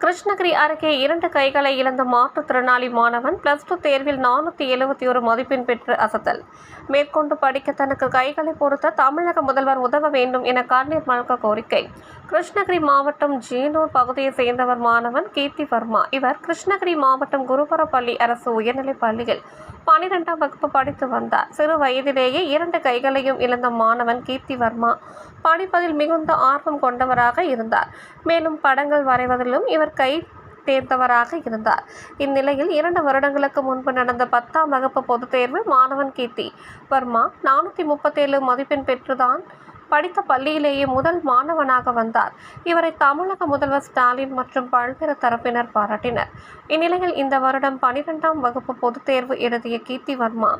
கிருஷ்ணகிரி அருகே இரண்டு கைகளை இழந்த மாற்றுத்திறனாளி மாணவன் பிளஸ் டூ தேர்வில் நானூற்றி எழுபத்தி ஒரு மதிப்பெண் பெற்று அசத்தல். மேற்கொண்டு படிக்க தனக்கு கைகளை பொறுத்த தமிழக முதல்வர் உதவ வேண்டும் என கண்ணீர் மல்க கோரிக்கை. கிருஷ்ணகிரி மாவட்டம் ஜீனூர் பகுதியைச் சேர்ந்தவர் மாணவன் கீர்த்தி வர்மா. இவர் கிருஷ்ணகிரி மாவட்டம் குருபரப்பள்ளி அரசு உயர்நிலைப் பள்ளியில் பனிரெண்டாம் வகுப்பு படித்து வந்தார். சிறு வயதிலேயே இரண்டு கைகளையும் இழந்த மாணவன் கீர்த்தி வர்மா படிப்பதில் மிகுந்த ஆர்வம் கொண்டவராக இருந்தார். மேலும் படங்கள் வரைவதிலும் இவர் கை தேர்ந்தவராக இருந்தார். இந்நிலையில் இரண்டு வருடங்களுக்கு முன்பு நடந்த பத்தாம் வகுப்பு பொதுத் தேர்வில் மாணவன் கீர்த்தி வர்மா நானூற்றி முப்பத்தேழு மதிப்பெண் பெற்றுதான் படித்த பள்ளியிலேயே முதல் மாணவனாக வந்தார். இவரை தமிழக முதல்வர் ஸ்டாலின் மற்றும் பல்வேறு தரப்பினர் பாராட்டினர். இந்நிலையில் இந்த வருடம் பனிரெண்டாம் வகுப்பு பொதுத் தேர்வு எழுதிய கீர்த்தி வர்மா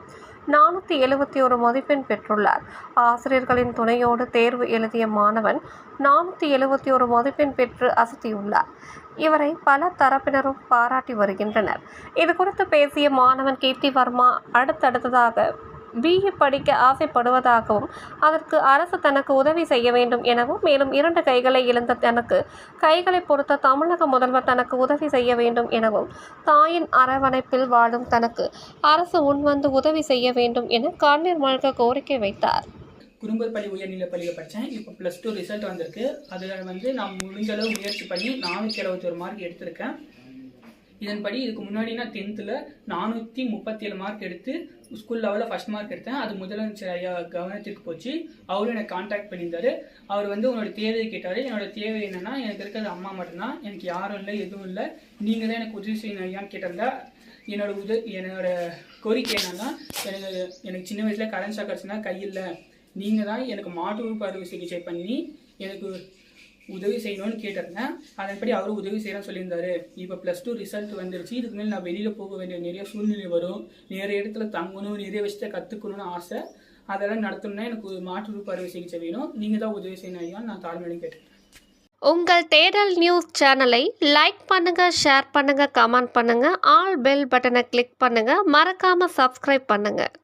நானூற்றி எழுபத்தி ஒரு மதிப்பெண் பெற்றுள்ளார். ஆசிரியர்களின் துணையோடு தேர்வு எழுதிய மாணவன் நானூற்றி எழுபத்தி ஒரு மதிப்பெண் பெற்று அசத்தியுள்ளார். இவரை பல தரப்பினரும் பாராட்டி வருகின்றனர். இது குறித்து பேசிய மாணவன் கீர்த்தி வர்மா அடுத்தடுத்ததாக பிஇ படிக்க ஆசைப்படுவதாகவும் அதற்கு அரசு தனக்கு உதவி செய்ய வேண்டும் எனவும் மேலும் இரண்டு கைகளை இழந்த தனக்கு கைகளை பொறுத்த தமிழக முதல்வர் தனக்கு உதவி செய்ய வேண்டும் எனவும் தாயின் அரவணைப்பில் வாழும் தனக்கு அரசு முன்வந்து உதவி செய்ய வேண்டும் என கண்ணீர் மல்க கோரிக்கை வைத்தார். குறும்பற்பள்ளி உயர்நிலைப் பள்ளியில் படித்தேன். இப்போ ப்ளஸ் டூ ரிசல்ட் வந்திருக்கு. அதில் வந்து நான் முடிஞ்ச அளவு முயற்சி பண்ணி நானூற்றி எழுபத்தி ஒரு மார்க் எடுத்திருக்கேன். இதன்படி இதுக்கு முன்னாடி நான் டென்த்தில் நானூற்றி முப்பத்தேழு மார்க் எடுத்து ஸ்கூல் லெவலில் ஃபஸ்ட் மார்க் எடுத்தேன். அது முதலமைச்சர் ஐயா கவனத்திற்கு போச்சு. அவரும் எனக்கு காண்டாக்ட் பண்ணியிருந்தாரு. அவர் வந்து உன்னோட தேவையை கேட்டார். என்னோட தேவை என்னன்னா எனக்கு இருக்கிறது அம்மா மட்டும்தான். எனக்கு யாரும் இல்லை எதுவும் இல்லை. நீங்கள் தான் எனக்கு உதவி செய்யணும் ஐயான்னு கேட்டிருந்தா என்னோட உத என்னோட கோரிக்கை என்னன்னா எனக்கு எனக்கு சின்ன வயசில் கரண்ட் ஷாக் அடிச்சுன்னா கையில் நீங்கள் தான் எனக்கு மாட்டு உறுப்பு அறுவை சிகிச்சை பண்ணி எனக்கு உதவி செய்யணும்னு கேட்டிருந்தேன் அதன்படி அவரும் உதவி செய்யணும்னு சொல்லியிருந்தாரு. இப்போ ப்ளஸ் டூ ரிசல்ட் வந்துருச்சு. இதுக்கு மேலே நான் வெளியில் போக வேண்டிய நிறைய சூழ்நிலை வரும். நிறைய இடத்துல தங்கணும் நிறைய விஷயத்த கற்றுக்கணும்னு ஆசை. அதெல்லாம் நடத்தணும்னா எனக்கு ஒரு மாற்று அறுவை சிகிச்சை வேணும். நீங்கள் தான் உதவி செய்யணும் ஐயா நான் தாழ்மையிலும் கேட்டேன் உங்கள் தேடல் நியூஸ் சேனலை லைக் பண்ணுங்க ஷேர் பண்ணுங்க கமெண்ட் பண்ணுங்க. ஆல் பெல் பட்டனை கிளிக் பண்ணுங்க. மறக்காம சப்ஸ்கிரைப் பண்ணுங்க.